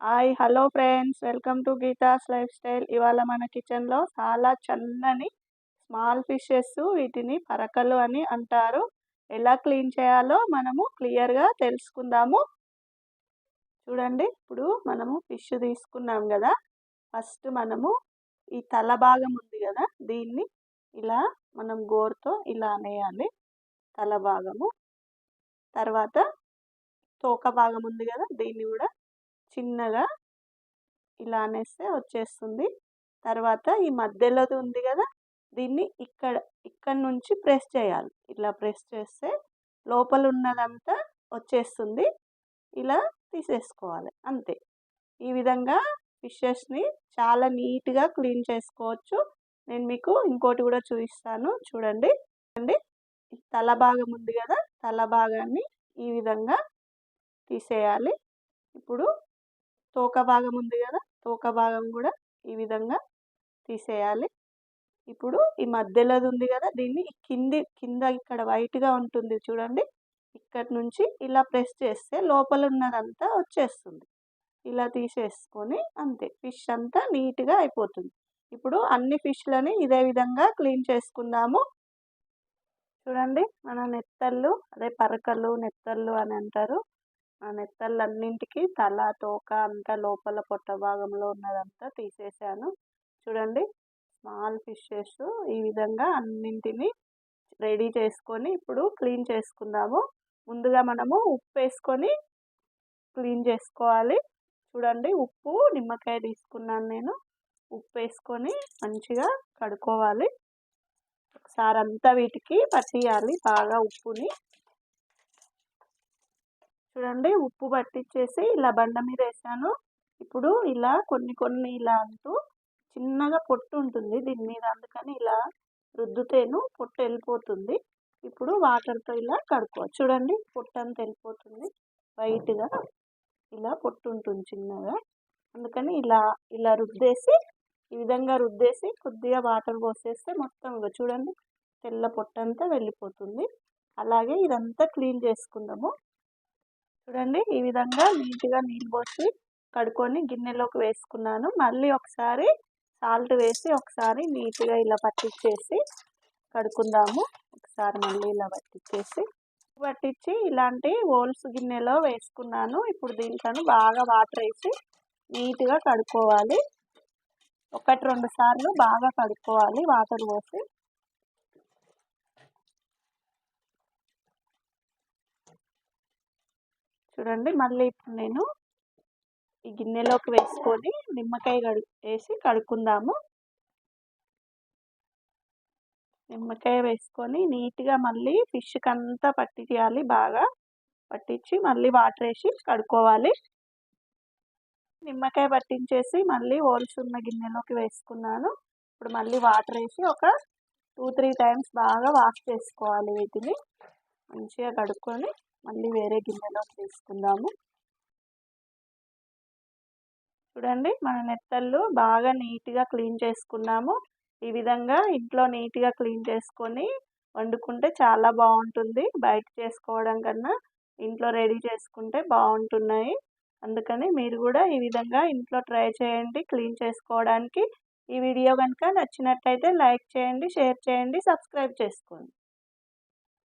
Hi hello friends. Welcome to Geetha's lifestyle. ఇవాళ మన కిచెన్లో చాలా చన్నని స్మాల్ ఫిషెస్ వీటిని పరకలు అని అంటారు. ఎలా క్లీన్ చేయాలో మనము క్లియర్గా తెలుసుకుందాము. చూడండి ఇప్పుడు మనము ఫిష్ తీసుకున్నాం కదా. ఫస్ట్ మనము ఈ తల భాగం ఉంది కదా దీన్ని ఇలా మనం గోరుతో ఇలా అనేయాలి. తల భాగము. తర్వాత తోక భాగం ఉంది కదా దీన్ని కూడా చిన్నగా ఇలా అనేస్తే వచ్చేస్తుంది. తర్వాత ఈ మధ్యలోది ఉంది కదా దీన్ని ఇక్కడ ఇక్కడ నుంచి ప్రెస్ చేయాలి. ఇలా ప్రెస్ చేస్తే లోపల ఉన్నదంతా వచ్చేస్తుంది. ఇలా తీసేసుకోవాలి. అంతే. ఈ విధంగా ఫిషెస్ని చాలా నీట్గా క్లీన్ చేసుకోవచ్చు. నేను మీకు ఇంకోటి కూడా చూపిస్తాను. చూడండి. అండి. తల భాగం ఉంది కదా తల భాగాన్ని ఈ విధంగా తీసేయాలి. ఇప్పుడు తోక భాగం ఉంది కదా తోక భాగం కూడా ఈ విధంగా తీసేయాలి. ఇప్పుడు ఈ మధ్యలోది ఉంది కదా దీన్ని కింది కింద ఇక్కడ వైట్గా ఉంటుంది చూడండి. ఇక్కడ నుంచి ఇలా ప్రెస్ చేస్తే లోపల ఉన్నదంతా వచ్చేస్తుంది. ఇలా తీసేసుకొని అంతే ఫిష్ అంతా నీట్గా అయిపోతుంది. ఇప్పుడు అన్ని ఫిష్లని ఇదే విధంగా క్లీన్ చేసుకుందాము. చూడండి మన నెత్తళ్ళు అదే పరకలు నెత్తళ్ళు అని అంటారు. ఆ నెత్తళ్ళన్నింటికి తల తోక అంతా లోపల పొట్ట భాగంలో ఉన్నదంతా తీసేసాను. చూడండి స్మాల్ ఫిషెస్ ఈ విధంగా అన్నింటినీ రెడీ చేసుకొని ఇప్పుడు క్లీన్ చేసుకుందాము. ముందుగా మనము ఉప్పు వేసుకొని క్లీన్ చేసుకోవాలి. చూడండి ఉప్పు నిమ్మకాయ తీసుకున్నాను నేను. ఉప్పు వేసుకొని మంచిగా కడుక్కోవాలి. ఒకసారి అంతా వీటికి పట్టియాలి బాగా ఉప్పుని. చూడండి. ఉప్పు పట్టించేసి ఇలా బండ మీద వేసాను ఇప్పుడు ఇలా కొన్ని కొన్ని ఇలా అంటూ చిన్నగా పొట్టు ఉంటుంది దీని మీద. అందుకని ఇలా రుద్దుతేను పొట్టు వెళ్ళిపోతుంది. ఇప్పుడు వాటర్తో ఇలా కడుక్కోవచ్చు చూడండి పొట్టు అంతా వెళ్ళిపోతుంది. వైట్గా ఇలా పొట్టు ఉంటుంది చిన్నగా. అందుకని ఇలా ఇలా రుద్దేసి ఈ విధంగా రుద్దేసి కొద్దిగా వాటర్ పోసేస్తే మొత్తం ఇక చూడండి తెల్ల పొట్టంతా వెళ్ళిపోతుంది. అలాగే ఇదంతా క్లీన్ చేసుకుందాము. చూడండి ఈ విధంగా నీట్గా నీళ్ళు పోసి కడుక్కొని గిన్నెలోకి వేసుకున్నాను. మళ్ళీ ఒకసారి సాల్ట్ వేసి ఒకసారి నీట్గా ఇలా పట్టించేసి కడుక్కుందాము. ఒకసారి మళ్ళీ ఇలా పట్టించేసి పట్టించి ఇలాంటి హోల్స్ గిన్నెలో వేసుకున్నాను. ఇప్పుడు దీంట్లో బాగా వాటర్ వేసి నీట్గా కడుక్కోవాలి. ఒకటి రెండు సార్లు బాగా కడుక్కోవాలి వాటర్ పోసి. చూడండి. మళ్ళీ ఇప్పుడు నేను ఈ గిన్నెలోకి వేసుకొని నిమ్మకాయ కడు వేసి కడుక్కుందాము. నిమ్మకాయ వేసుకొని నీట్గా మళ్ళీ ఫిష్కి అంతా పట్టించాలి బాగా. పట్టించి మళ్ళీ వాటర్ వేసి కడుక్కోవాలి. నిమ్మకాయ పట్టించేసి మళ్ళీ హోల్స్ ఉన్న గిన్నెలోకి వేసుకున్నాను. ఇప్పుడు మళ్ళీ వాటర్ వేసి ఒక టూ త్రీ టైమ్స్ బాగా వాష్ చేసుకోవాలి వీటిని. మంచిగా కడుక్కొని మళ్ళీ వేరే గిన్నెలోకి తీసుకుందాము చూడండి మన నెత్తళ్ళు బాగా నీట్గా క్లీన్ చేసుకున్నాము. ఈ విధంగా ఇంట్లో నీట్గా క్లీన్ చేసుకొని వండుకుంటే చాలా బాగుంటుంది. బయట చేసుకోవడం కన్నా ఇంట్లో రెడీ చేసుకుంటే బాగుంటున్నాయి. అందుకని మీరు కూడా ఈ విధంగా ఇంట్లో ట్రై చేయండి క్లీన్ చేసుకోవడానికి. ఈ వీడియో కనుక నచ్చినట్టయితే లైక్ చేయండి షేర్ చేయండి సబ్స్క్రైబ్ చేసుకోండి.